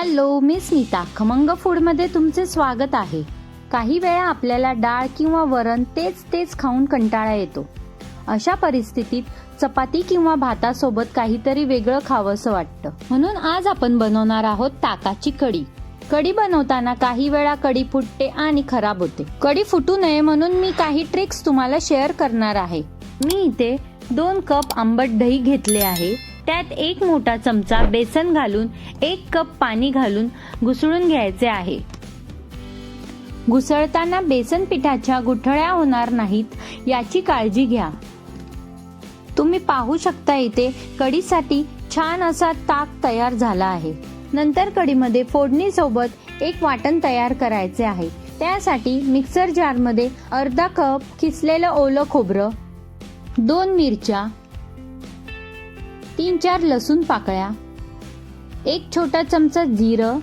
Hello मी स्मिता खमंग फूडमध्ये तुमचे स्वागत आहे. काही वेळा आपल्याला डाळ किंवा वरण तेच तेच खाऊन कंटाळा येतो. अशा परिस्थितीत चपाती किंवा भातासोबत काहीतरी वेगळं खावंसं वाटतं. म्हणून आज आपण बनवणार आहोत ताकाची कढी. कढी बनवताना काही वेळा कढी फुटते आणि खराब होते. कढी फुटू नये म्हणून मी काही ट्रिक्स तुम्हाला शेअर करणार आहे. मी इथे दोन कप आंबट दही घेतले आहे. त्यात एक मोठा चमचा बेसन घालून एक कप पाणी घालून घुसळून घ्यायचे आहे. घुसळताना बेसन पिठाच्या गुठळ्या होणार नाहीत याची काळजी घ्या. तुम्ही पाहू शकता इथे कढीसाठी छान असा ताक तयार झाला आहे. नंतर कढीमध्ये फोडणी सोबत एक वाटण तयार करायचे आहे. त्यासाठी मिक्सर जारमध्ये अर्धा कप किसलेलं ओलं खोबरं दोन मिरच्या तीन चार लसूण पाकळ्या एक छोटा चमचा जिरं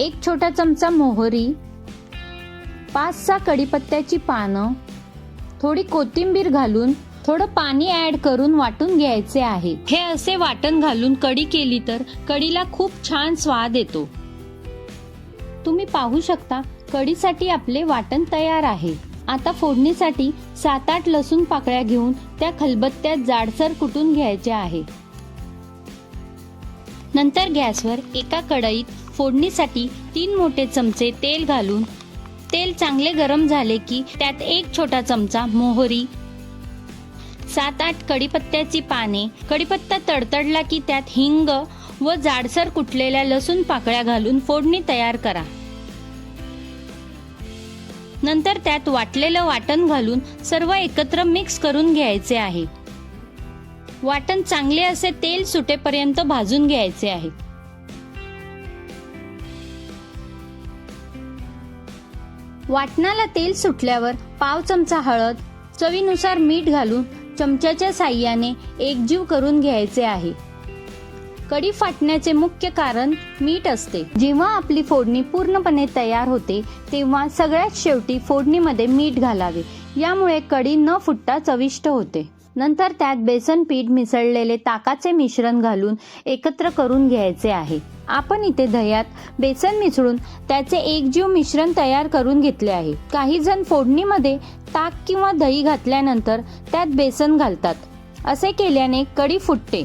एक छोटा चमचा मोहरी पाच सहा कढीपत्त्याची पानं थोडी कोथिंबीर घालून थोडं पाणी ऍड करून वाटून घ्यायचे आहे. हे असे वाटण घालून कढी केली तर कढीला खूप छान स्वाद येतो. तुम्ही पाहू शकता कढीसाठी आपले वाटण तयार आहे. आता फोडणीसाठी सात आठ लसूण पाकळ्या घेऊन त्या खलबत्त्यात जाडसर कुटून घ्यायचे आहे. नंतर गॅसवर एका कढईत फोडणीसाठी तीन मोठे चमचे तेल घालून तेल चांगले गरम झाले की त्यात एक छोटा चमचा मोहरी सात आठ कढीपत्त्याची पाने कढीपत्ता तडतडला की त्यात हिंग व जाडसर कुटलेल्या लसूण पाकळ्या घालून फोडणी तयार करा. नंतर त्यात वाटलेलं वाटण घालून सर्व एकत्र मिक्स करून घ्यायचे आहे. वाटण चांगले असे तेल सुटेपर्यंत भाजून घ्यायचे आहे. वाटणाला तेल सुटल्यावर पाव चमचा हळद चवीनुसार मीठ घालून चमच्याच्या साह्याने एकजीव करून घ्यायचे आहे. कढी फाटण्याचे मुख्य कारण मीठ असते. जेव्हा आपली फोडणी पूर्णपणे तयार होते तेव्हा सगळ्यात शेवटी फोडणीमध्ये मीठ घालावे. यामुळे कढी न फुटता चविष्ट होते. नंतर त्यात बेसन पीठ मिसळलेले ताकाचे मिश्रण घालून एकत्र करून घ्यायचे आहे. आपण इथे दह्यात बेसन मिसळून त्याचे एकजीव मिश्रण तयार करून घेतले आहे. काही जण फोडणीमध्ये ताक किंवा दही घातल्यानंतर त्यात बेसन घालतात. असे केल्याने कढी फुटते.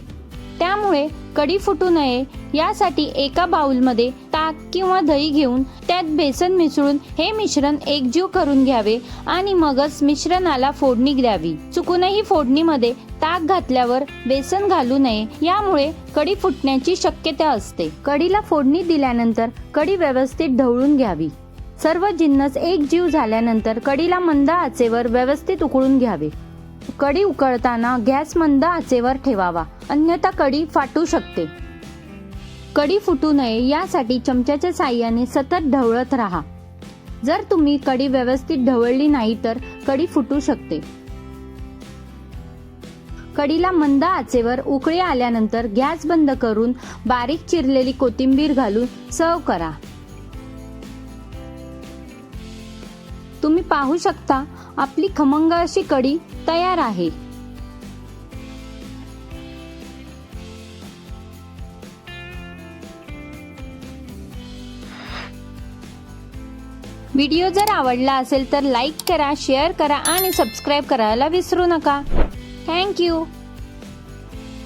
त्यामुळे कढी फुटू नये. यासाठी एका बाउलमध्ये ताक किंवा दही घेऊन त्यात बेसन मिसळून हे मिश्रण एकजीव करून घ्यावे आणि मगच मिश्रणाला फोडणी द्यावी. चुकूनही फोडणीमध्ये ताक घातल्यावर बेसन घालू नये. यामुळे कढी फुटण्याची शक्यता असते. कडीला फोडणी दिल्यानंतर कढी व्यवस्थित ढवळून घ्यावी. सर्व जिन्नस एकजीव झाल्यानंतर कडीला मंद आचेवर व्यवस्थित उकळून घ्यावे. कडी उकळताना गॅस मंद आचेवर ठेवावा. अन्यथा कडी फाटू शकते. कडी फुटू नये यासाठी चमच्याच्या साह्याने सतत ढवळत राहा. जर तुम्ही कडी व्यवस्थित ढवळली नाही तर कढी फुटू शकते. कडीला मंद आचेवर उकळी आल्यानंतर गॅस बंद करून बारीक चिरलेली कोथिंबीर घालून सर्व करा. तुम्ही पाहू शकता आपली खमंग अशी कढी तयार आहे. व्हिडिओ जर आवडला असेल तर लाईक करा शेअर करा आणि सबस्क्राईब करायला विसरू नका. थँक्यू